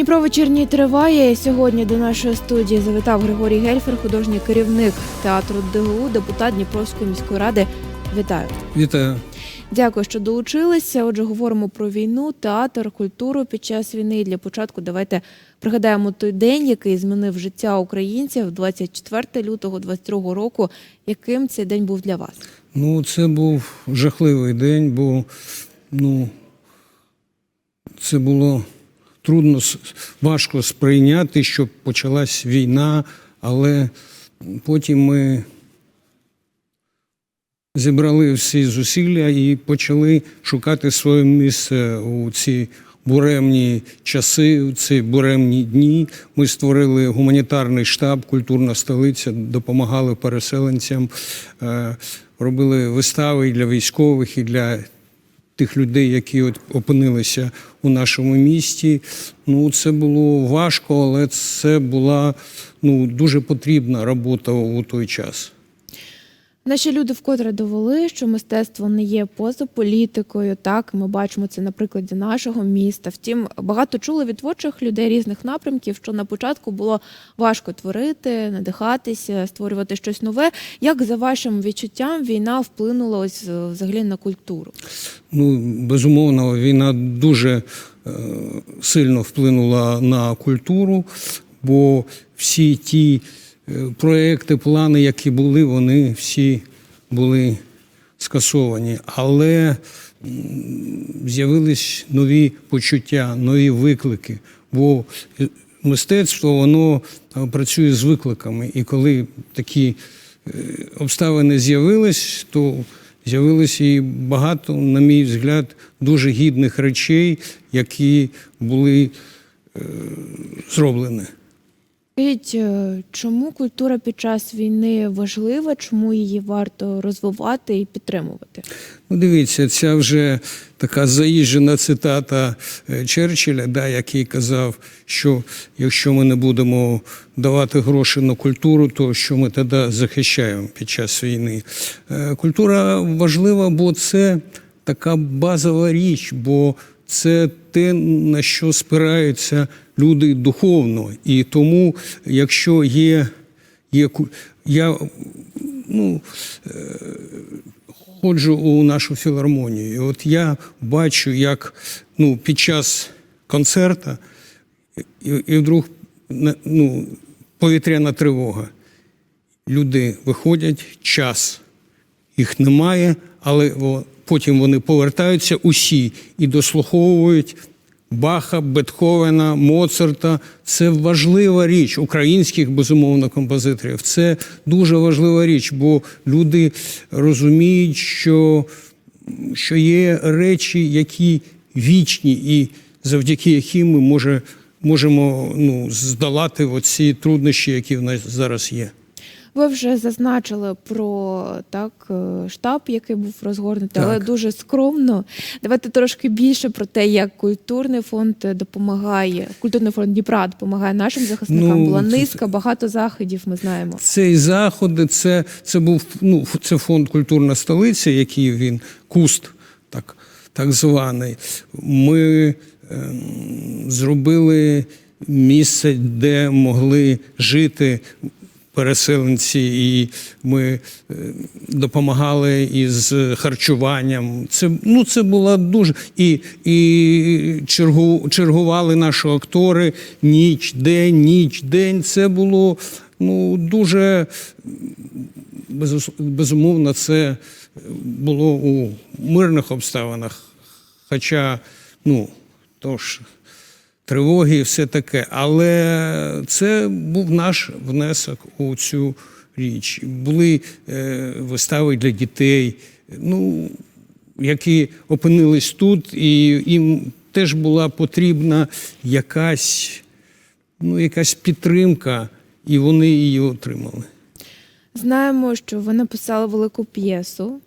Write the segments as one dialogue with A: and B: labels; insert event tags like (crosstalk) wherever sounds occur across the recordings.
A: Дніпро вечірній триває. Сьогодні до нашої студії завітав Григорій Гельфер, художній керівник театру ДГУ, депутат Дніпровської міської ради. Вітаю!
B: Вітаю.
A: Дякую, що долучилися. Отже, говоримо про війну, театр, культуру під час війни. І для початку давайте пригадаємо той день, який змінив життя українців 24 лютого 22 року. Яким цей день був для вас?
B: Ну, це був жахливий день, бо ну, це було трудно, важко сприйняти, що почалась війна, але потім ми зібрали всі зусилля і почали шукати своє місце у ці буремні часи, у ці буремні дні. Ми створили гуманітарний штаб, культурна столиця, допомагали переселенцям, е, робили вистави і для військових і для тих людей, які от опинилися у нашому місті. Ну, це було важко, але це була ну, дуже потрібна робота у той час.
A: Наші люди вкотре довели, що мистецтво не є поза політикою. Так, ми бачимо це на прикладі нашого міста. Втім, багато чули від творчих людей різних напрямків, що на початку було важко творити, надихатися, створювати щось нове. Як за вашим відчуттям війна вплинула ось е, взагалі на культуру?
B: Ну, безумовно, війна дуже е, сильно вплинула на культуру, бо всі ті проекти, плани, які були, вони всі були скасовані. Але з'явились нові почуття, нові виклики. Бо е, мистецтво воно е, працює з викликами. І коли такі е, обставини з'явились, то з'явилося і багато, на мій взгляд, дуже гідних речей, які були е, зроблені.
A: Скажіть, е, чому культура під час війни важлива, чому її варто розвивати і підтримувати?
B: Ну, дивіться, ця вже така заїжджена цитата е, Черчилля, да, який казав, що якщо ми не будемо давати гроші на культуру, то що ми тоді захищаємо під час війни. Е, Культура важлива, бо це така базова річ, бо це те, на що спираються люди духовно. І тому, якщо є, є я ну, ходжу у нашу філармонію. І от я бачу, як ну, під час концерта і, і вдруг ну, повітряна тривога. Люди виходять, час їх немає, але потім вони повертаються усі і дослуховують Баха, Бетховена, Моцарта. Це важлива річ українських, безумовно, композиторів. Це дуже важлива річ, бо люди розуміють, що, що є речі, які вічні, і завдяки яким ми може, можемо ну, здолати оці труднощі, які в нас зараз є.
A: Ви вже зазначили про так е, штаб, який був розгорнутий, але дуже скромно. Давайте трошки більше про те, як культурний фонд допомагає. Культурний фонд Дніпра допомагає нашим захисникам.
B: Ну,
A: Була
B: це-
A: низка, багато заходів. Ми знаємо.
B: Цей заходи, це, це був ну, це фонд культурна столиця, який він куст, так, так званий. Ми ем, зробили місце, де могли жити. Переселенці, і ми е, допомагали із харчуванням. Це ну це була дуже і, і чергу, чергували наші актори ніч, день, ніч, день. Це було ну дуже безумовно, це було у мирних обставинах. Хоча, ну, тож, тривоги і все таке. Але це був наш внесок у цю річ. Були е, вистави для дітей, ну, які опинились тут, і їм теж була потрібна якась, ну, якась підтримка, і вони її отримали.
A: Знаємо, що ви написали велику п'єсу,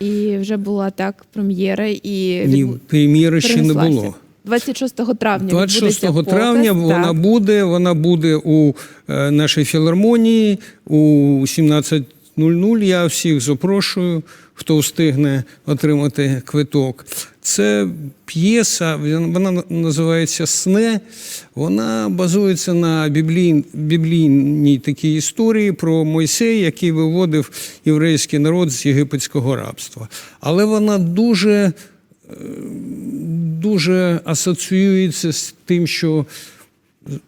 A: і вже була так прем'єра. І
B: Ні, прем'єри ще не було.
A: 26 травня.
B: 26 травня
A: показ,
B: вона
A: так.
B: буде. Вона буде у е, нашій філармонії у 17 19.00. Я всіх запрошую, хто встигне отримати квиток. Це п'єса, вона називається Сне. Вона базується на біблій, біблійній такій історії про Мойсея, який виводив єврейський народ з єгипетського рабства. Але вона дуже, дуже асоціюється з тим, що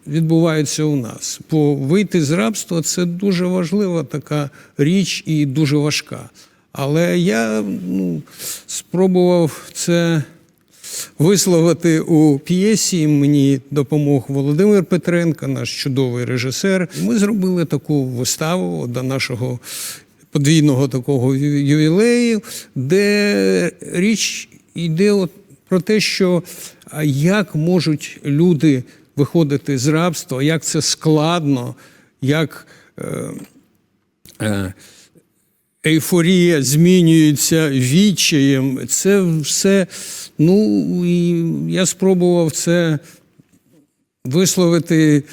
B: відбувається у нас. Бо вийти з рабства це дуже важлива така річ і дуже важка. Але я ну, спробував це висловити у п'єсі. Мені допомог Володимир Петренко, наш чудовий режисер. Ми зробили таку виставу до нашого подвійного такого ювілею, де річ йде от про те, що як можуть люди виходити з рабства, як це складно, як. Е, е, ейфорія змінюється відчаєм. Це все. Ну і я спробував це висловити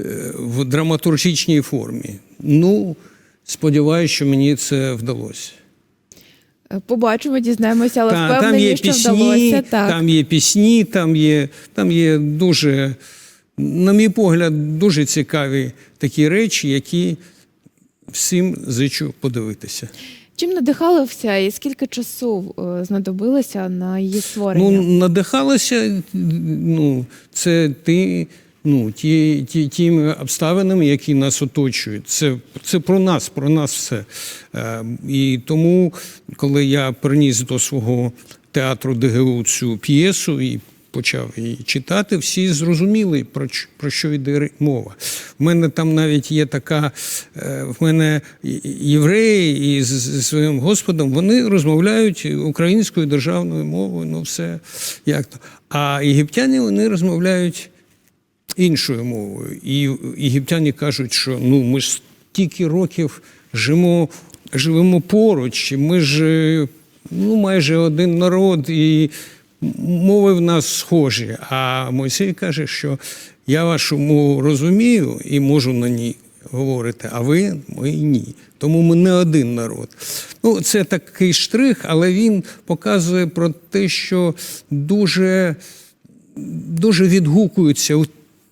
B: е, в драматургічній формі. Ну, сподіваюся, що мені це вдалося.
A: Побачимо, дізнаємося, але
B: Та, там є
A: що
B: пісні,
A: вдалося. Так.
B: там є пісні, там є, там є дуже, на мій погляд, дуже цікаві такі речі, які всім зичу подивитися.
A: Чим надихалися і скільки часу е, знадобилося на її створення?
B: Ну, надихалася, ну, це ти, ну, ті, ті, тими обставинами, які нас оточують. Це, це про нас, про нас все. Е, і тому, коли я приніс до свого театру ДГУ цю п'єсу і почав її читати, всі зрозуміли, про, про що йде мова. В мене там навіть є така, е, в мене євреї із зі своїм Господом, вони розмовляють українською державною мовою, ну все як то. А єгиптяни вони розмовляють іншою мовою. І єгиптяни кажуть, що ну ми ж стільки років живемо, живемо поруч, і ми ж ну, майже один народ, і мови в нас схожі. А Мойсей каже, що я вашу мову розумію і можу на ній говорити, а ви мої ні. Тому ми не один народ. Ну, це такий штрих, але він показує про те, що дуже дуже відгукуються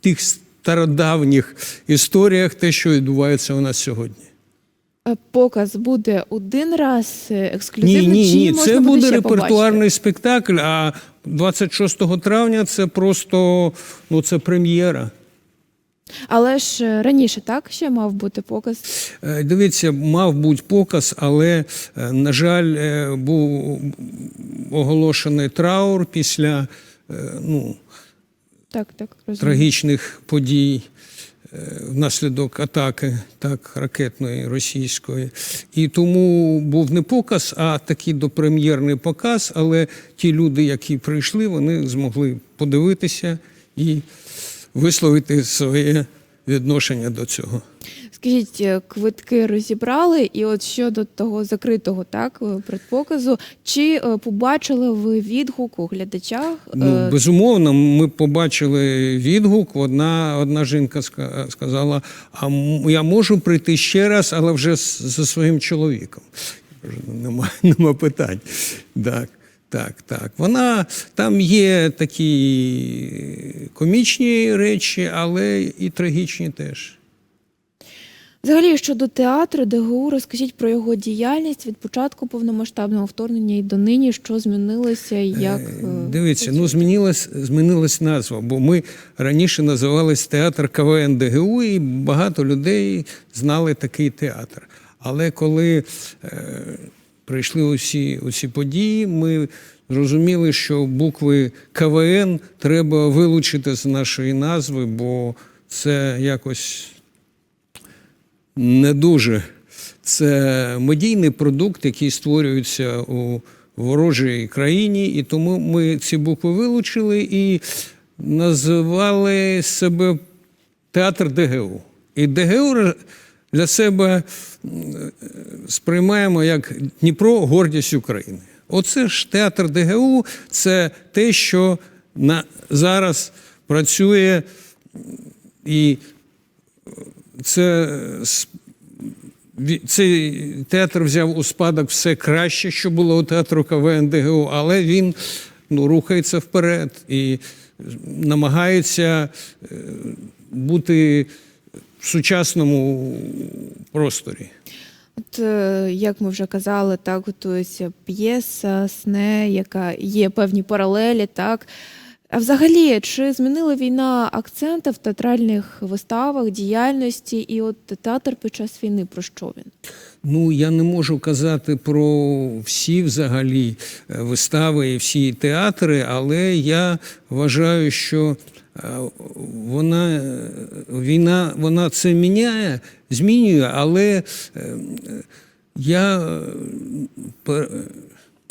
B: тих стародавніх історіях те, що відбувається у нас сьогодні.
A: Е, Показ буде один раз е,
B: Ні,
A: ексклюзивний,
B: ні,
A: чи
B: ні,
A: можна
B: це
A: буде
B: буде
A: ще
B: репертуарний
A: побачити?
B: спектакль. А 26 травня це просто ну, це прем'єра.
A: Але ж е, раніше так ще мав бути показ.
B: Дивіться, мав бути показ, але, на жаль, був оголошений траур після ну,
A: Так, так,
B: трагічних подій е, внаслідок атаки так, ракетної російської. І тому був не показ, а такий допрем'єрний показ. Але ті люди, які прийшли, вони змогли подивитися і висловити своє відношення до цього.
A: Скажіть, е, квитки розібрали, і от щодо того закритого так е, предпоказу, чи е, побачили ви відгук у глядачах?
B: Ну, безумовно, ми побачили відгук. Одна, одна жінка ска- сказала: а я можу прийти ще раз, але вже з- зі своїм чоловіком. «Ну, Нема, (laughs) нема питань. Так, так, так. Вона там є такі комічні речі, але і трагічні теж.
A: Взагалі щодо театру ДГУ, розкажіть про його діяльність від початку повномасштабного вторгнення і до нині, що змінилося, і як
B: Е,
A: е,
B: Дивіться, ну змінилась, змінилась назва, бо ми раніше називались театр КВН ДГУ, і багато людей знали такий театр. Але коли прийшли усі, усі події, ми зрозуміли, що букви КВН треба вилучити з нашої назви, бо це якось не дуже. Це медійний продукт, який створюється у ворожій країні, і тому ми ці букви вилучили і називали себе театр ДГУ. І ДГУ для себе сприймаємо як Дніпро гордість України. Оце ж театр ДГУ це те, що на, зараз працює і це цей театр взяв у спадок все краще, що було у театру КВН ДГУ, але він ну, рухається вперед і намагається е, бути в сучасному просторі.
A: От е, як ми вже казали, так готується п'єса, сне, яка є певні паралелі, так. А взагалі, чи змінила війна акценти в театральних виставах, діяльності, і от театр під час війни про що він?
B: Ну, я не можу казати про всі взагалі е, вистави і всі театри, але я вважаю, що вона війна вона це міняє, змінює, але е, я е,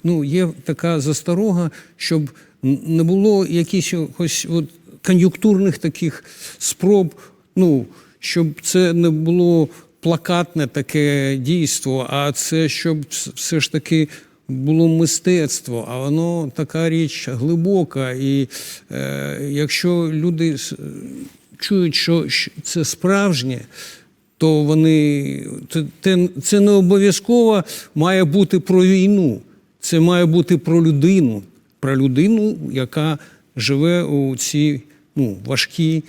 B: ну, є така засторога, щоб не було якихось от кон'юнктурних таких спроб, ну, щоб це не було плакатне таке дійство, а це щоб все ж таки було мистецтво, а воно така річ глибока. І е, якщо люди чують, що це справжнє, то вони це, це, не обов'язково має бути про війну. Це має бути про людину, про людину, яка живе у ці ну, важкі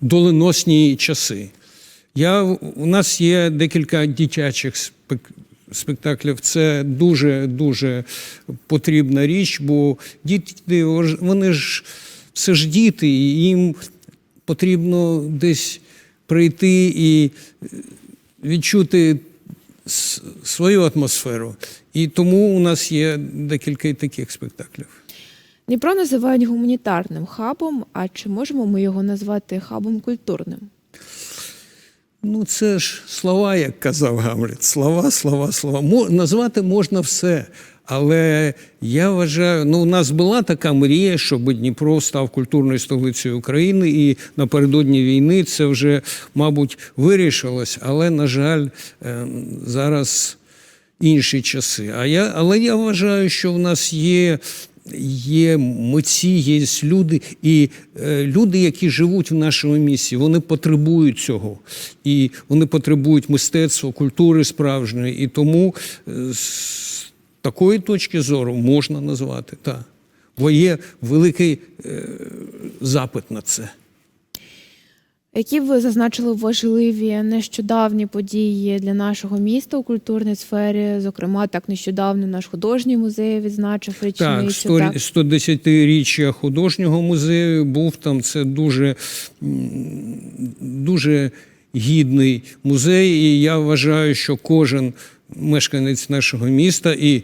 B: доленосні часи. Я, у нас є декілька дитячих спектаклів. Це дуже дуже потрібна річ, бо діти вони ж все ж діти, і їм потрібно десь прийти і відчути свою атмосферу. І тому у нас є декілька таких спектаклів.
A: Дніпро називають гуманітарним хабом. А чи можемо ми його назвати хабом культурним?
B: Ну, це ж слова, як казав Гамлет. Слова, слова, слова. Мо- назвати можна все. Але я вважаю, ну у нас була така мрія, щоб Дніпро став культурною столицею України, і напередодні війни це вже, мабуть, вирішилось. Але, на жаль, ем, зараз інші часи. А я, але я вважаю, що в нас є. Є митці, є люди, і е, люди, які живуть в нашому місті, вони потребують цього. І вони потребують мистецтва, культури справжньої. І тому е, з такої точки зору можна назвати так. Бо є великий е, запит на це.
A: Які б ви зазначили важливі нещодавні події для нашого міста у культурній сфері? Зокрема, так нещодавно наш художній музей відзначив річницю.
B: 100,
A: так.
B: 110-річчя художнього музею був там. Це дуже, дуже гідний музей. І я вважаю, що кожен мешканець нашого міста і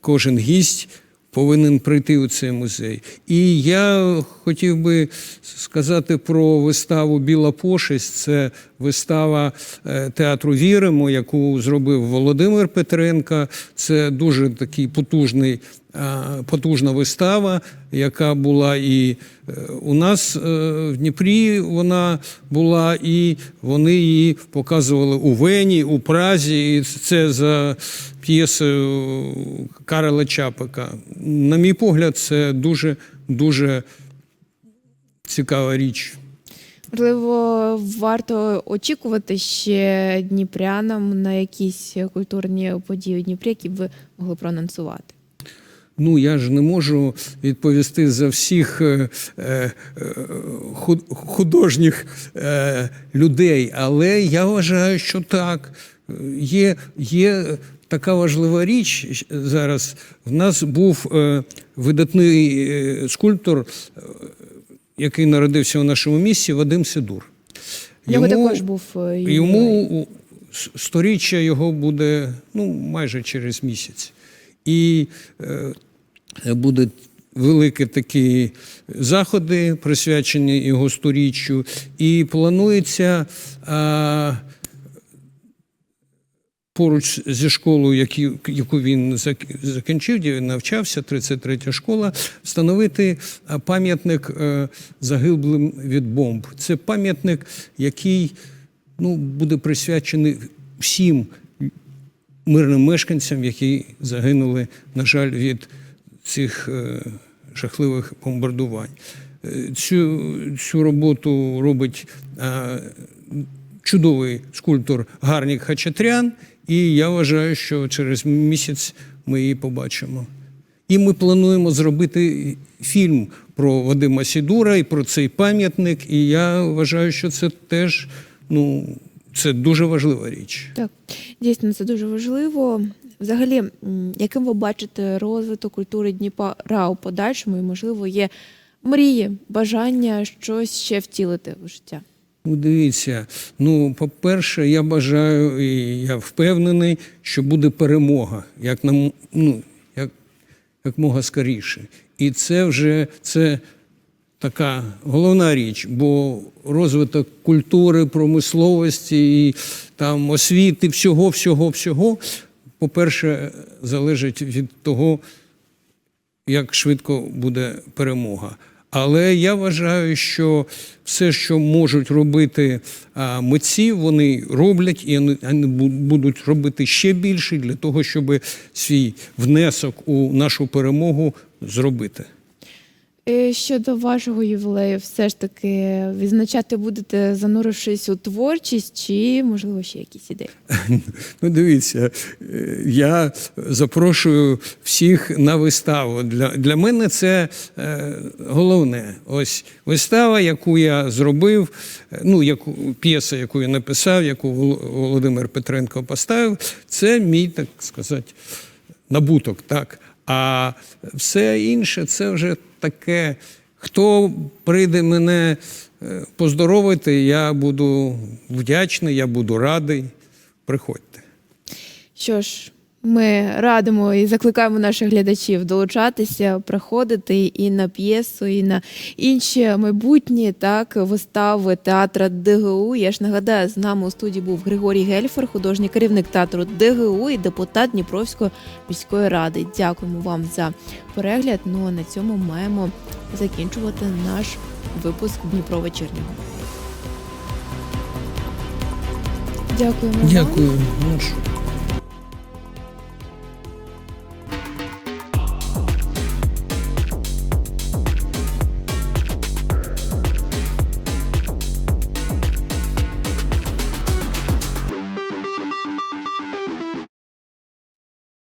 B: кожен гість повинен прийти у цей музей. І я хотів би сказати про виставу Біла пошесть. Це вистава е, театру Віримо, яку зробив Володимир Петренко. Це дуже такий потужний. А, Потужна вистава, яка була і е, у нас е, в Дніпрі вона була, і вони її показували у Вені, у Празі. І це за п'єсою Карела Чапика. На мій погляд, це дуже дуже цікава річ.
A: Можливо, варто очікувати ще дніпрянам на якісь культурні події у Дніпрі, які б ви могли проанонсувати.
B: Ну, я ж не можу відповісти за всіх е, е, художніх е, людей, але я вважаю, що так. Є, є така важлива річ зараз. В нас був е, видатний е, скульптор, е, який народився у нашому місті, Вадим Сидур.
A: У нього також був е.
B: Йому сторіччя його буде ну, майже через місяць. І е, будуть великі такі заходи, присвячені його сторіччю. І планується а, поруч зі школою, яку він закінчив, де він навчався, 33 школа, встановити пам'ятник е, загиблим від бомб. Це пам'ятник, який ну, буде присвячений всім мирним мешканцям, які загинули, на жаль, від цих е, жахливих бомбардувань. Е, Цю, цю роботу робить е, чудовий скульптор Гарнік Хачатрян, і я вважаю, що через місяць ми її побачимо. І ми плануємо зробити фільм про Вадима Сідура і про цей пам'ятник. І я вважаю, що це теж ну, це дуже важлива річ.
A: Так, дійсно, це дуже важливо. Взагалі, яким ви бачите розвиток культури Дніпра у подальшому, і можливо є мрії, бажання щось ще втілити в життя?
B: Ну, дивіться, ну, по-перше, я бажаю і я впевнений, що буде перемога, як нам, ну, як, як мога скоріше. І це вже це така головна річ, бо розвиток культури, промисловості і там освіти, всього, всього, всього, по-перше, залежить від того, як швидко буде перемога. Але я вважаю, що все, що можуть робити митці, вони роблять і вони будуть робити ще більше для того, щоб свій внесок у нашу перемогу зробити.
A: Е, Щодо вашого ювілею, все ж таки відзначати будете, занурившись у творчість, чи можливо ще якісь ідеї? (laughs)
B: Ну, дивіться, е, я запрошую всіх на виставу. Для, для мене це е, головне. Ось вистава, яку я зробив, ну, яку, п'єса, яку я написав, яку Володимир Петренко поставив, це мій, так сказати, набуток. Так? А все інше це вже таке. Хто прийде мене е, поздоровити, я буду вдячний, я буду радий. Приходьте.
A: Що ж, ми радимо і закликаємо наших глядачів долучатися, приходити і на п'єсу, і на інші майбутні так вистави театра ДГУ. Я ж нагадаю, з нами у студії був Григорій Гельфер, художній керівник театру ДГУ і депутат Дніпровської міської ради. Дякуємо вам за перегляд. Ну а на цьому маємо закінчувати наш випуск Дніпро вечірнього. Дякуємо.
B: Дякую. Ну, що.